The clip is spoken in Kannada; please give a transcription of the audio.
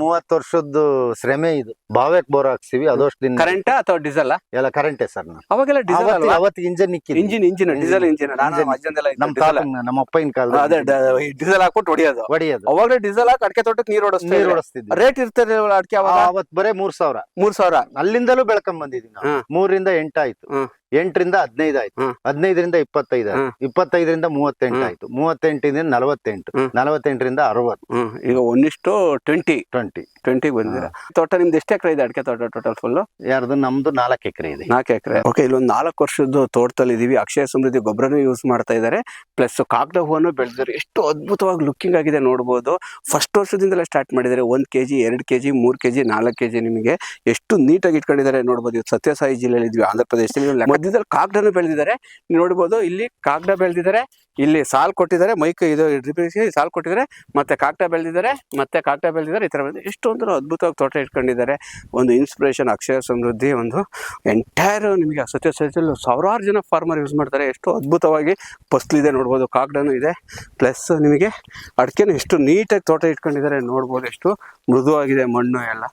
ಮೂವತ್ತು ವರ್ಷದ್ದು ಶ್ರಮೆ ಇದು. ಬಾವೆಕ್ ಬೋರ್ ಹಾಕ್ಸಿವಿ ಅದಷ್ಟು ಕರೆಂಟ್ ಅಥವಾ ಡೀಸೆಲ್ ಎಲ್ಲ ಕರೆಂಟೇ ಸರ್ ಅವಾಗೆಲ್ಲ ಡೀಸೆಲ್ ಅವತ್ತು ಇಂಜಿನ್ ಅವತ್ತು engine engine engine diesel engine ನಮ್ಮ ಅಪ್ಪನ ಅದೇ ಕಾಲದ ಡೀಸೆಲ್ ಹಾಕ್ಬಿಟ್ಟು ಹೊಡಿಯೋದು. ಹೊಡಿಯೋದು. ಅವಾಗಲೇ ಡೀಸೆಲ್ ಹಾಕಿ ಅಡಿಕೆ ತೋಟಕ್ಕೆ ನೀರು ನೀರು ಓಡಿಸ್ತೀವಿ ಓಡಿಸ್ತಿದ್ವಿ. ರೇಟ್ ಇರ್ತದೆ ಅಡಿಕೆ ಅವಾಗ? ಅವತ್ ಬರೇ ಮೂರ್ ಸಾವಿರ. ಮೂರ್ ಸಾವಿರ. ಅಲ್ಲಿಂದಲೂ ಬೆಳ್ಕೊಂಡ್ ಬಂದಿದೀವಿ ಮೂರಿಂದ ಎಂಟಾಯ್ತು. ಎಂಟರಿಂದ ಹದಿನೈದು ಆಯ್ತು. ಹದಿನೈದರಿಂದ ಇಪ್ಪತ್ತೈದು. ಇಪ್ಪತ್ತೈದರಿಂದ ಮೂವತ್ತೆಂಟು. ಆಯ್ತು. ಮೂವತ್ತೆಂಟರಿಂದ ನಲವತ್ತೆಂಟು. ನಲವತ್ತೆಂಟರಿಂದ ಅರವತ್ತು. ಈಗ ಒಂದಿಷ್ಟು ಟ್ವೆಂಟಿ ಟ್ವೆಂಟಿ ಟ್ವೆಂಟಿ ಬಂದಿರ ತೋಟ ನಿಮ್ದು ಎಷ್ಟು ಎಕರೆ ಇದೆ ಅಡಿಕೆ ತೋಟ ಟೋಟಲ್ ಫುಲ್ ಯಾರ್ದು? ನಮ್ದು ನಾಲ್ಕು ಎಕರೆ ಇದೆ. ನಾಲ್ಕು ಎಕರೆ. ಓಕೆ ಇಲ್ಲೊಂದು ನಾಲ್ಕು ವರ್ಷದ ತೋಟದಲ್ಲಿ ಇದೀವಿ. ಅಕ್ಷಯ ಸಮೃದ್ಧಿ ಗೊಬ್ಬರನೂ ಯೂಸ್ ಮಾಡ್ತಾ ಇದ್ದಾರೆ ಪ್ಲಸ್ ಕಾಗದ ಹೂವನ್ನು ಬೆಳೆದಿದ್ದಾರೆ. ಎಷ್ಟು ಅದ್ಭುತವಾಗಿ ಲುಕ್ಕಿಂಗ್ ಆಗಿದೆ ನೋಡ್ಬೋದು. ಫಸ್ಟ್ ವರ್ಷದಿಂದಲೇ ಸ್ಟಾರ್ಟ್ ಮಾಡಿದ್ದಾರೆ. ಒಂದ್ ಕೆಜಿ ಎರಡು ಕೆಜಿ ಕೆ ಕೆಜಿ ನಾಲ್ಕು ಕೆಜಿ ನಿಮಗೆ ಎಷ್ಟು ನೀಟಾಗಿ ಇಟ್ಕೊಂಡಿದ್ದಾರೆ ನೋಡ್ಬೋದು. ಇವತ್ತು ಸತ್ಯಸಾಯಿ ಜಿಲ್ಲೆಯಲ್ಲಿ ಇದ್ವಿ. ಆಂಧ್ರ ಪ್ರದೇಶದಲ್ಲಿ ಮಧ್ಯದಲ್ಲಿ ಕಾಗ್ಡನ್ನು ಬೆಳೆದಿದ್ದಾರೆ. ನೋಡ್ಬೋದು, ಇಲ್ಲಿ ಕಾಗಡ ಬೆಳೆದಿದ್ದಾರೆ, ಇಲ್ಲಿ ಸಾಲ್ ಕೊಟ್ಟಿದ್ದಾರೆ, ಮೈಕ್ ಇದು ಡ್ರಿಪ್ಪಿಗೆ ಸಾಲ್ ಕೊಟ್ಟಿದ್ದಾರೆ, ಮತ್ತೆ ಕಾಗಡ ಬೆಳೆದಿದ್ದಾರೆ, ಮತ್ತೆ ಕಾಗಡ ಬೆಳೆದಿದ್ದಾರೆ, ಈ ಥರ ಬೆಳೆದಿದ್ದಾರೆ ಎಷ್ಟೊಂದು ಅದ್ಭುತವಾಗಿ ತೋಟ ಇಟ್ಕೊಂಡಿದ್ದಾರೆ. ಒಂದು ಇನ್ಸ್ಪಿರೇಷನ್ ಅಕ್ಷರ ಸಮೃದ್ಧಿ, ಒಂದು ಎಂಟೈರ್ ನಿಮಗೆ ಸತ್ಯ ಸತ್ಯದಲ್ಲಿ ಸಾವಿರಾರು ಜನ ಫಾರ್ಮರ್ ಯೂಸ್ ಮಾಡ್ತಾರೆ. ಎಷ್ಟು ಅದ್ಭುತವಾಗಿ ಫಸ್ಲಿದೆ ನೋಡ್ಬೋದು, ಕಾಗಡನು ಇದೆ. ಪ್ಲಸ್ ನಿಮಗೆ ಅಡಿಕೆನೂ ಎಷ್ಟು ನೀಟಾಗಿ ತೋಟ ಇಟ್ಕೊಂಡಿದ್ದಾರೆ ನೋಡ್ಬೋದು, ಎಷ್ಟು ಮೃದುವಾಗಿದೆ ಮಣ್ಣು ಎಲ್ಲ.